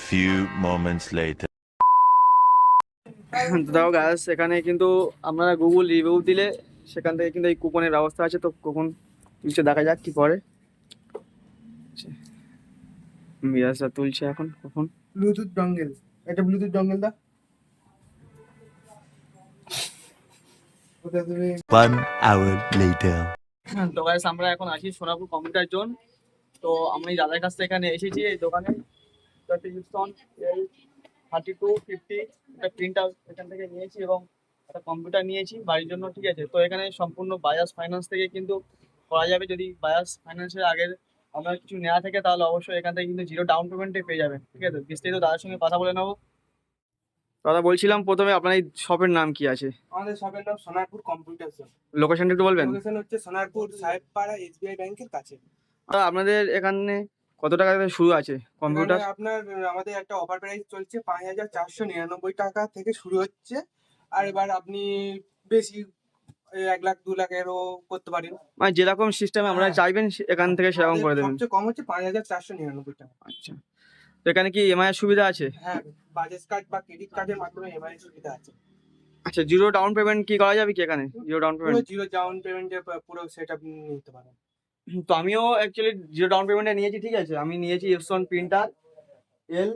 few moments later. তো দেখো gas এখানে কিন্তু আপনারা গুগল রিভিউ দিলে সেখান থেকে কিন্তু এই কুপনের ব্যবস্থা আছে তো কুপন তুলছে দেখা যাক কি করে মিরাজরা তুলছে এখন কখন ব্লুটুথ ডঙ্গেল এটা Bluetooth dongle the One hour later. তো গ্যাস আমরা এখন আছি সোনাপুর কম্পিউটার জোন তো আমি দাদার কাছ থেকে এখানে এসেছি এই দোকানে থার্টি টু ফিফটি একটা প্রিন্ট আউট এখান থেকে নিয়েছি এবং একটা কম্পিউটার নিয়েছি বাড়ির জন্য ঠিক আছে? তো এখানে সম্পূর্ণ বাজাজ ফাইন্যান্স থেকে কিন্তু করা যাবে। যদি বাজাজ ফাইন্যান্সের আগের আপনার কিছু নেওয়া থাকে তাহলে অবশ্যই এখান থেকে কিন্তু জিরো ডাউন পেমেন্টে পেয়ে যাবেন ঠিক আছে? বিস্তারিত দাদার সঙ্গে কথা বলে নেব। দাদা বলছিলাম প্রথমে আপনার এই শপের নাম কি আছে? আমাদের শপের নাম সোনারপুর কম্পিউটার শপ লোকেশনটা একটু বলবেন? লোকেশন হচ্ছে সোনারপুর সাহেবপাড়া এসবিআই ব্যাংকের কাছে। আপনাদের এখানে কত টাকা থেকে শুরু আছে কম্পিউটার আপনার আমাদের একটা অফার প্রাইস চলছে পাঁচ হাজার চারশো নিরানব্বই টাকা থেকে শুরু হচ্ছে। আর এবার আপনি বেশি এক লাখ দু লাখেরও করতে পারেন। মানে যেরকম সিস্টেম আপনারা হ্যাঁ। চাইবেন এখান থেকে সেরকম করে দেবেন। সবচেয়ে কম হচ্ছে পাঁচ হাজার চারশো নিরানব্বই টাকা। আচ্ছা। তো এখানে কি এমআই এর সুবিধা আছে? হ্যাঁ বাজাজ কার্ড বা ক্রেডিট কার্ডের মাধ্যমে এমআই সুবিধা আছে। আচ্ছা জিরো ডাউন পেমেন্ট কি করা যাবে কি এখানে? Zero down payment zero down পেমেন্টে পুরো সেট আপ নিতে পারেন। তো আমিও অ্যাকচুয়ালি জিরো ডাউন পেমেন্টে নিয়েছি, ঠিক আছে? আমি নিয়েছি Epson printer L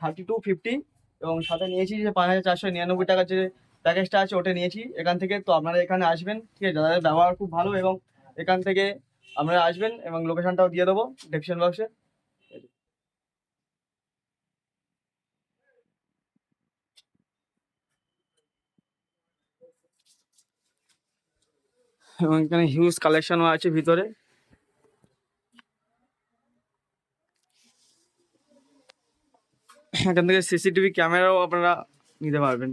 thirty two fifty এবং সাথে নিয়েছি যে পাঁচ হাজার চারশো নিরানব্বই টাকার যে প্যাকেজটা আছে, ওটা নিয়েছি এখান থেকে। তো আপনারা এখানে আসবেন, ঠিক আছে? দাদাদের ব্যবহার খুব ভালো এবং এখান থেকে আপনারা আসবেন এবং লোকেশনটাও দিয়ে দেবো ডেসক্রিপশন বক্সে এবং এখানে হিউজ কালেকশনও আছে ভিতরে। এখান থেকে সিসিটিভি ক্যামেরাও আপনারা নিতে পারবেন।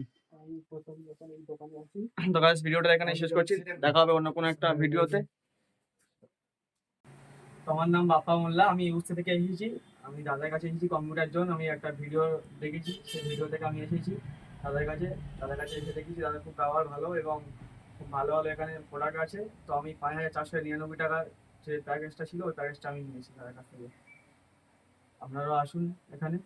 তো গাইস ভিডিওটা এখানে শেষ করছি। দেখা হবে অন্য কোনো একটা ভিডিওতে। আমার নাম বাপ্পা মোল্লা, আমি ইউসে থেকে এসেছি। আমি দাদার কাছে এসেছি কম্পিউটার জন্য। আমি একটা ভিডিও দেখেছি, সেই ভিডিও থেকে আমি এসেছি দাদার কাছে। দাদার কাছে এসে দেখেছি দাদার খুব ব্যবহার ভালো এবং খুব ভালো ভালো এখানে প্রোডাক্ট আছে। তো আমি পাঁচ হাজার চারশো নিরানব্বই টাকার যে প্যাকেজটা ছিল, ওই প্যাকেজটা আমি নিয়েছি দাদার কাছ থেকে। আপনারাও আসুন এখানে।